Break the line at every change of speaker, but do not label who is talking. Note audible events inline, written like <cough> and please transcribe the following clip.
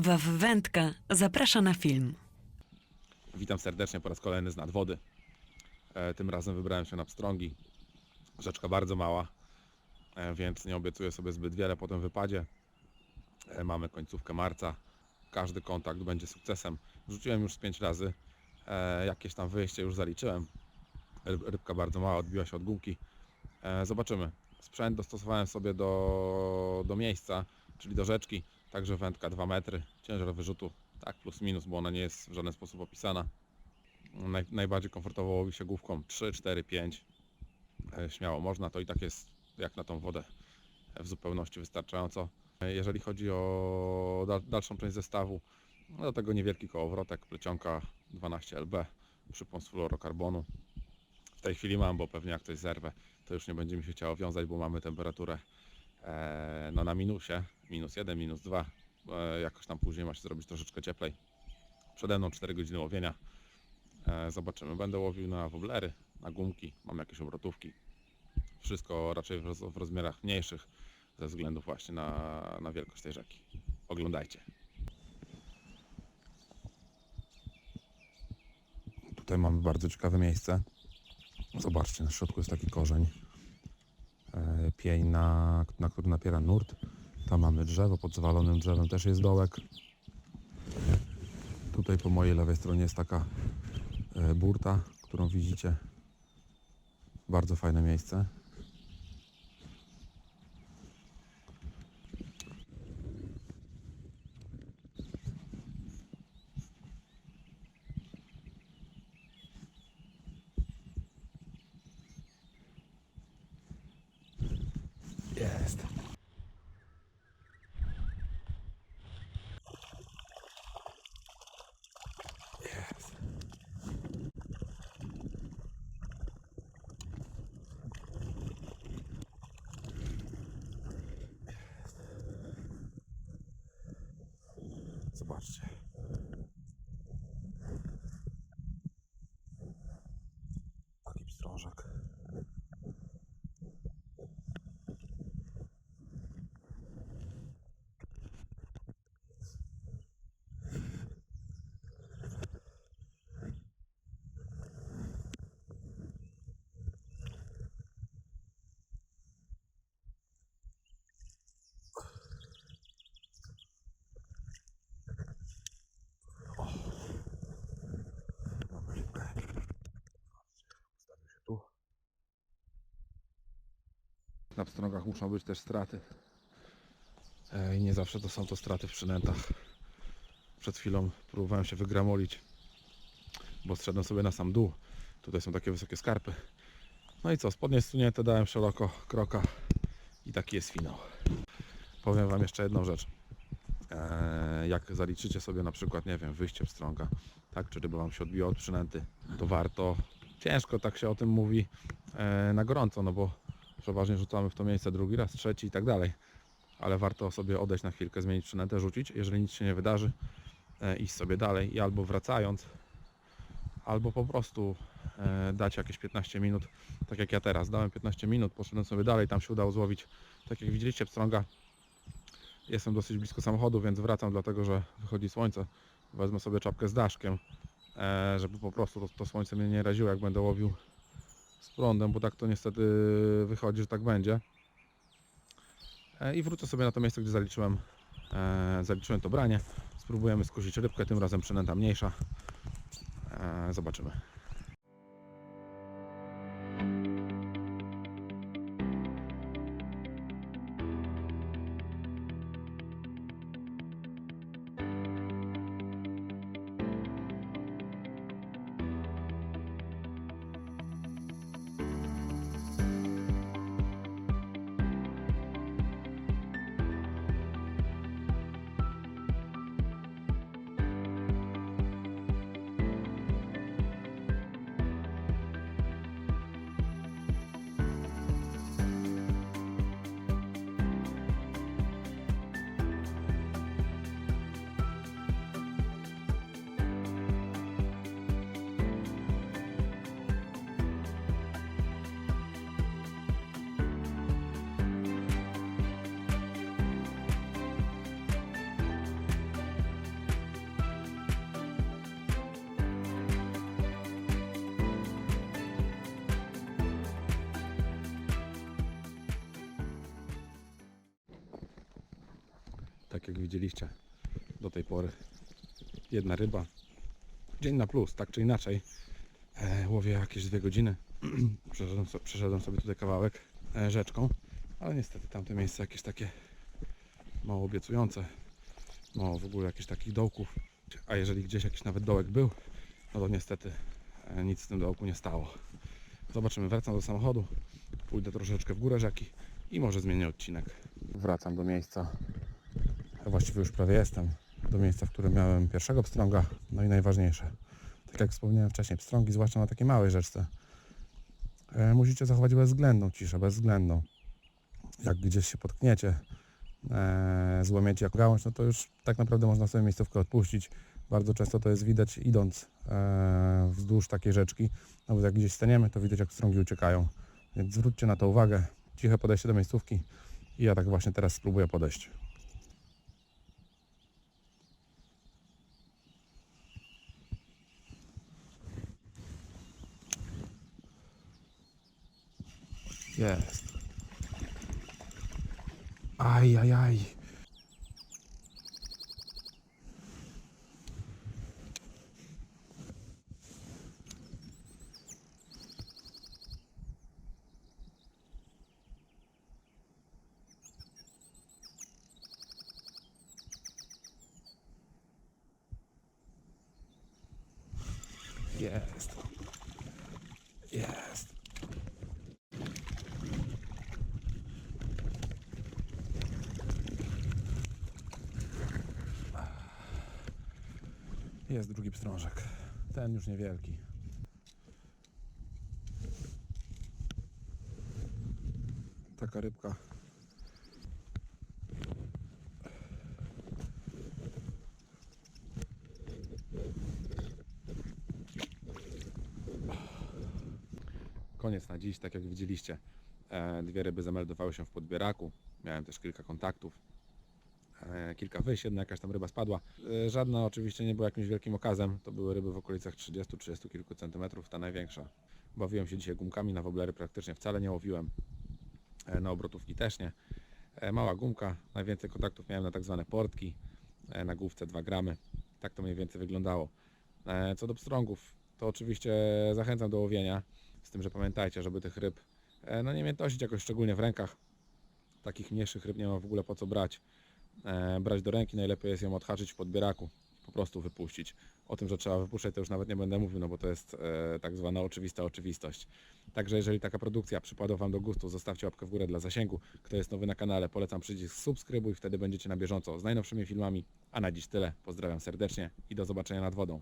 Waw zaprasza na film.
Witam serdecznie po raz kolejny z nadwody. E, tym razem wybrałem się na pstrągi. Rzeczka bardzo mała, e, więc nie obiecuję sobie zbyt wiele po tym wypadzie. E, mamy końcówkę marca. Każdy kontakt będzie sukcesem. Rzuciłem już z 5 razy. E, jakieś tam wyjście już zaliczyłem. Ryb, rybka bardzo mała, odbiła się od gumki. E, zobaczymy. Sprzęt dostosowałem sobie do, do miejsca, czyli do rzeczki. Także wędka 2 metry. Ciężar wyrzutu tak plus minus, bo ona nie jest w żaden sposób opisana. Naj, najbardziej komfortowo łowi się główką 3, 4, 5. E, Śmiało można, to i tak jest jak na tą wodę w zupełności wystarczająco. E, Jeżeli chodzi o dal, dalszą część zestawu, no do tego niewielki kołowrotek, plecionka 12 LB, przypon z fluorokarbonu. W tej chwili mam, bo pewnie jak coś zerwę, to już nie będzie mi się chciało wiązać, bo mamy temperaturę e, no na minusie, minus 1, minus 2. E, jakoś tam później ma się zrobić troszeczkę cieplej. Przede mną 4 godziny łowienia. E, zobaczymy. Będę łowił na woblery, na gumki, mam jakieś obrotówki. Wszystko raczej w rozmiarach mniejszych ze względu właśnie na, na wielkość tej rzeki. Oglądajcie. Tutaj mamy bardzo ciekawe miejsce. Zobaczcie, na środku jest taki korzeń. Pień, na, na który napiera nurt. Tam mamy drzewo, pod zawalonym drzewem też jest dołek. Tutaj po mojej lewej stronie jest taka e, burta, którą widzicie. Bardzo fajne miejsce. Jest. Jest. Zobaczcie. Na pstrągach muszą być też straty. I nie zawsze to są to straty w przynętach. Przed chwilą próbowałem się wygramolić, bo zszedłem sobie na sam dół. Tutaj są takie wysokie skarpy. No i co, spodnie sunięte dałem szeroko kroka i taki jest finał. Powiem Wam jeszcze jedną rzecz. Eee, jak zaliczycie sobie na przykład, nie wiem, wyjście pstrąga, tak, czy ryba Wam się odbiła od przynęty, to warto, ciężko tak się o tym mówi e, na gorąco, no bo przeważnie rzucamy w to miejsce drugi raz, trzeci i tak dalej, ale warto sobie odejść na chwilkę, zmienić przynętę, rzucić, jeżeli nic się nie wydarzy, e, iść sobie dalej i albo wracając, albo po prostu e, dać jakieś 15 minut, tak jak ja teraz, dałem 15 minut, poszedłem sobie dalej, tam się udało złowić, tak jak widzieliście pstrąga, Jestem dosyć blisko samochodu, więc wracam dlatego, że wychodzi słońce. Wezmę sobie czapkę z daszkiem, e, żeby po prostu to, to słońce mnie nie raziło, jak będę łowił z prądem, bo tak to niestety wychodzi, że tak będzie. E, I wrócę sobie na to miejsce, gdzie zaliczyłem, e, zaliczyłem to branie. Spróbujemy skusić rybkę, tym razem przynęta mniejsza. E, Zobaczymy. Tak jak widzieliście do tej pory. Jedna ryba. Dzień na plus, tak czy inaczej. E, łowię jakieś dwie godziny. <clears throat> przeszedłem, so, przeszedłem sobie tutaj kawałek e, rzeczką, ale niestety tamte miejsce jakieś takie mało obiecujące. Mało w ogóle jakichś takich dołków. A jeżeli gdzieś jakiś nawet dołek był, no to niestety e, nic z tym dołku nie stało. Zobaczymy, wracam do samochodu, pójdę troszeczkę w górę rzeki i może zmienię odcinek. Wracam do miejsca, a właściwie już prawie jestem, do miejsca, w którym miałem pierwszego pstrąga, no i najważniejsze. Tak jak wspomniałem wcześniej, pstrągi, zwłaszcza na takiej małej rzeczce, e, musicie zachować bezwzględną ciszę, bezwzględną. Jak gdzieś się potkniecie, e, złamiecie jak gałąź, no to już tak naprawdę można sobie miejscówkę odpuścić. Bardzo często to jest widać idąc e, wzdłuż takiej rzeczki. Nawet jak gdzieś staniemy, to widać jak strągi uciekają. Więc zwróćcie na to uwagę. Ciche podejście do miejscówki i ja tak właśnie teraz spróbuję podejść. Jest. Aj, aj, aj. Jest. Jest drugi pstrążek. Ten już niewielki. Taka rybka. Koniec na dziś, tak jak widzieliście. E, Dwie ryby zameldowały się w podbieraku. Miałem też kilka kontaktów kilka wyjść, jedna jakaś tam ryba spadła. E, Żadna oczywiście nie była jakimś wielkim okazem, to były ryby w okolicach 30-30 kilku centymetrów, ta największa. Bawiłem się dzisiaj gumkami, na woblery praktycznie wcale nie łowiłem, E, na obrotówki też nie. E, Mała gumka, najwięcej kontaktów miałem na tak zwane portki, e, na główce 2 gramy. Tak to mniej więcej wyglądało. E, Co do pstrągów, to oczywiście zachęcam do łowienia, z tym, że pamiętajcie, żeby tych ryb e, no nie miętosić jakoś szczególnie w rękach. Takich mniejszych ryb nie ma w ogóle po co brać e, brać do ręki, najlepiej jest ją odhaczyć w podbieraku, po prostu wypuścić. O tym, że trzeba wypuszczać, to już nawet nie będę mówił, no bo to jest e, tak zwana oczywista oczywistość. Także jeżeli taka produkcja przypadła Wam do gustu, zostawcie łapkę w górę dla zasięgu. Kto jest nowy na kanale, polecam przycisk subskrybuj, wtedy będziecie na bieżąco z najnowszymi filmami. A na dziś tyle, pozdrawiam serdecznie i do zobaczenia nad wodą.